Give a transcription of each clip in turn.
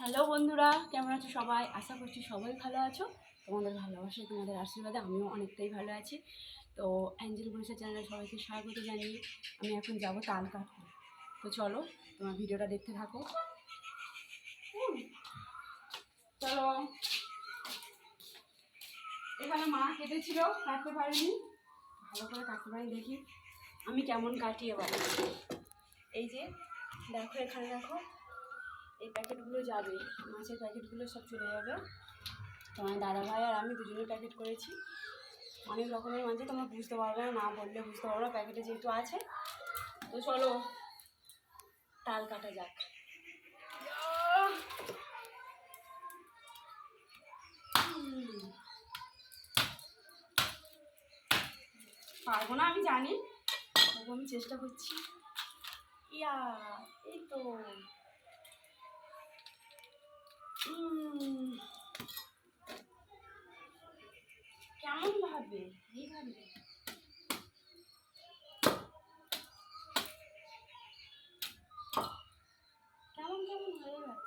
Hello বন্ধুরা, কেমন আছো সবাই? আশা করছি সবাই ভালো আছো। তোমাদের ভালোবাসায় তোমাদের আশীর্বাদে আমিও অনেকটাই ভালো আছি। তো অ্যাঞ্জেল বরিশা চ্যানেলে সবাইকে স্বাগত জানিয়ে আমি এখন যাব তাল কাটতে। তো চলো, তোমার ভিডিওটা দেখতে থাকো। চলো। এখানে মা কেটেছিল, কাটতে পারিনি। ভালো করে কাটতে পারি, দেখি। আমি কেমন কাটি এবার। এই যে, দেখো এখানে, দেখো। এই প্যাকেটগুলো যাবে মাছের প্যাকেটগুলো সব চলে যাবে। তোমার দাদা ভাই আর আমি দুজনে প্যাকেট করেছি। অনেক রকমের মাছে তোমরা বুঝতে পারবে না না বললে বুঝতে পারবে না, প্যাকেটে যেহেতু আছে। তো চলো, তাল কাটা যাক। পারব না, আমি জানি। তবু আমি চেষ্টা করছি। ইয়া, এই তো। কেমন ভাবে? এইভাবে কেমন কেমন হয়ে গেছে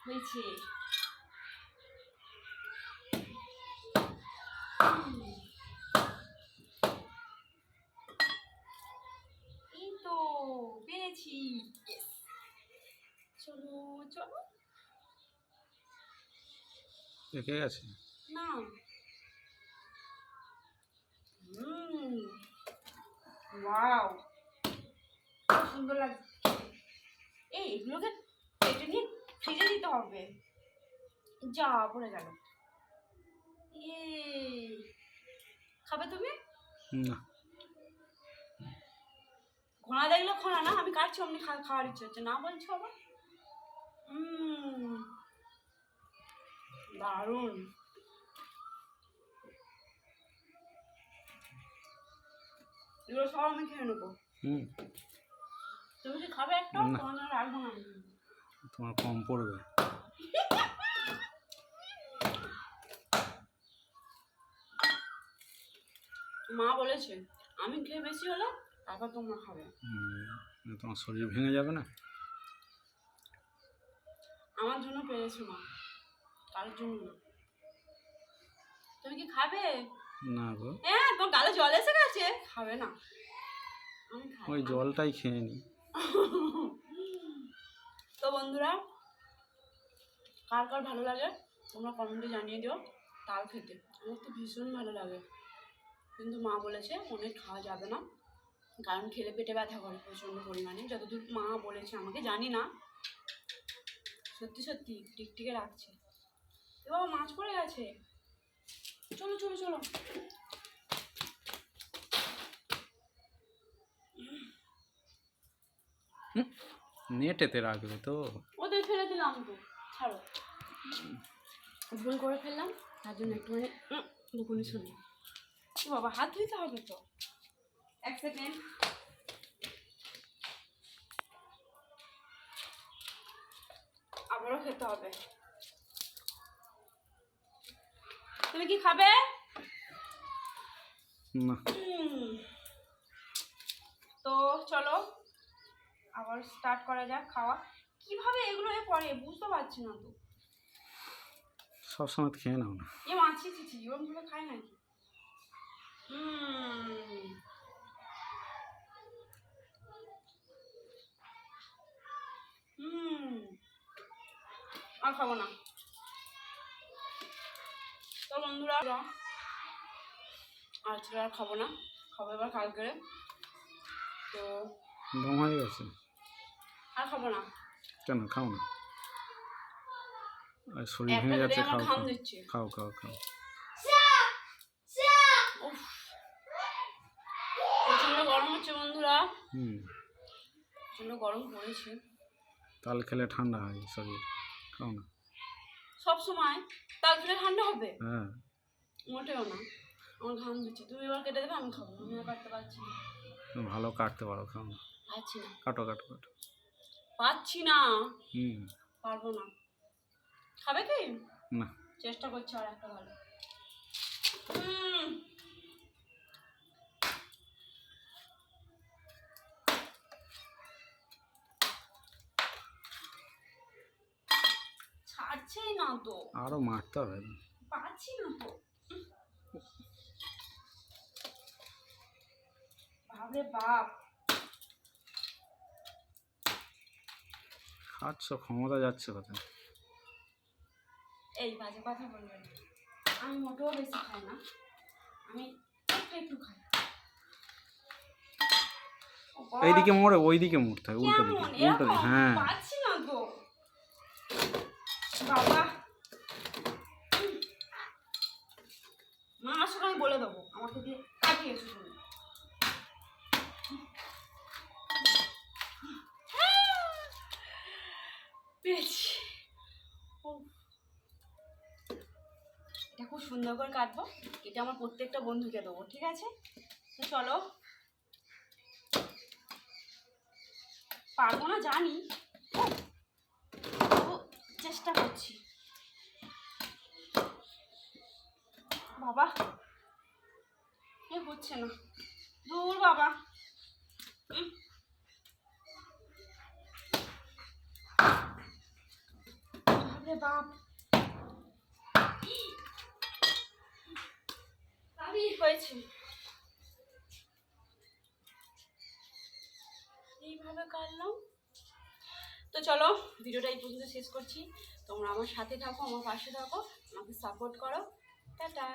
হয়েছে হুম। এই তো পেরেছি Yes! চলো চলো না। হুম। ওয়াও। খুব সুন্দর লাগছে। এই এগুলোকে কেটে নিয়ে ফ্রিজে দিতে হবে। যা পড়ে গেল। ইয়ে খাবে তুমি? না। ঘোড়া দেখলে ঘোড়া না? আমি কাটছি অমনি খাওয়ার ইচ্ছে হচ্ছে। না বলছো আবার? দারুণ। এগুলো সব আমি খেয়ে নেব। হুম। তুমি কি খাবে একটা? তোমার জন্য রাখব না। তোমার কম পড়বে। মা বলেছে আমি খেয়ে বেশি হলে তারপর তোমরা খাবে। হুম, তোমার শরীর ভেঙে যাবে না? আমার জন্য পেরেছে মা। কারোর জন্য তুমি কি খাবে? না গো। হ্যাঁ তোমার গালে জল এসে গেছে? খাবে না। আমি খাই ওই জলটাই খেয়ে নি। তো বন্ধুরা কার কার ভালো লাগে তোমরা কমেন্টে জানিয়ে দিও তাল খেতে। আমার তো ভীষণ ভালো লাগে। কিন্তু মা বলেছে অনেক খাওয়া যাবে না। কারণ খেলে পেটে ব্যথা করে প্রচণ্ড পরিমাণে। যতদূর মা বলেছে আমাকে জানি না। সত্যি সত্যি টিকটিকে রাখছে। এ বাবা মাছ পড়ে গেছে। চলো চলো চলো। নেটেতে রাখবে তো। ওদের ফেলে দিলাম তো ছাড়ো। ভুল করে ফেললাম তার জন্য একটুখানি দুকুনি শুনি। ও বাবা হাত ধুইতে হবে তো। এক সেকেন্ড। আবারও খেতে হবে। তুমি কি খাবে? না। তো চলো আবার স্টার্ট করা যাক খাওয়া। কীভাবে এগুলো এ পরে বুঝতে পারছি না তো। সবসময় তো খেয়ে নাও না। এ মাছি চিচি ওরম খায় নাকি? হুম। হুম। আর খাব না। তো বন্ধুরা আজকে আর খাব না খাব এবার কালকে তো হয়ে গেছে? আর খাব না। কেন? খাও না। আর শরীর ভেঙে যাচ্ছে খাও খাও। খাও খাও গরম হচ্ছে বন্ধুরা। হুম। গরম পড়েছে। তাল খেলে ঠান্ডা হয় শরীর। খাও না। সব সময় তাল খেলে ঠান্ডা হবে? হ্যাঁ। মোটেও না। আমার ঘাম দিচ্ছে। তুমি এবার কেটে দেবে আমি খাব। আমি কাটতে পারছি না। তুমি ভালো কাটতে পারো খাও আচ্ছা না। কাটো কাটো কাটো। পাচ্ছি না। হুম। পারব না। খাবে কি? না। চেষ্টা করছি আর একটা ভালো। হুম। না তো। আরও মারতে হবে পাচ্ছি না তো। বাপরে বাপ। খাচ্ছ ক্ষমতা যাচ্ছে কোথায়? এই বাজে কথা বলবেন আমি মোটেও বেশি খাই না। আমি একটু একটু খাই। এইদিকে মোড়ে ওইদিকে মুড়তে হবে উল্টো দিকে উল্টো দিকে হ্যাঁ। পাচ্ছি না তো। বাবা। মা আসলে আমি বলে দেবো। আমাকে দিয়ে কাটিয়ে এসো তুমি। এটা খুব সুন্দর করে কাটবো। এটা আমার প্রত্যেকটা বন্ধুকে দেবো, ঠিক আছে? চলো। পারব না জানি। চেষ্টা করছি। বাবা এ হচ্ছে না। দূর বাবা। বাপ। হয়েছে? এইভাবে কাটলাম তো চলো, ভিডিওটা এই পর্যন্ত শেষ করছি। তোমরা আমার সাথে থাকো, আমার পাশে থাকো, আমাকে সাপোর্ট করো। টাটা।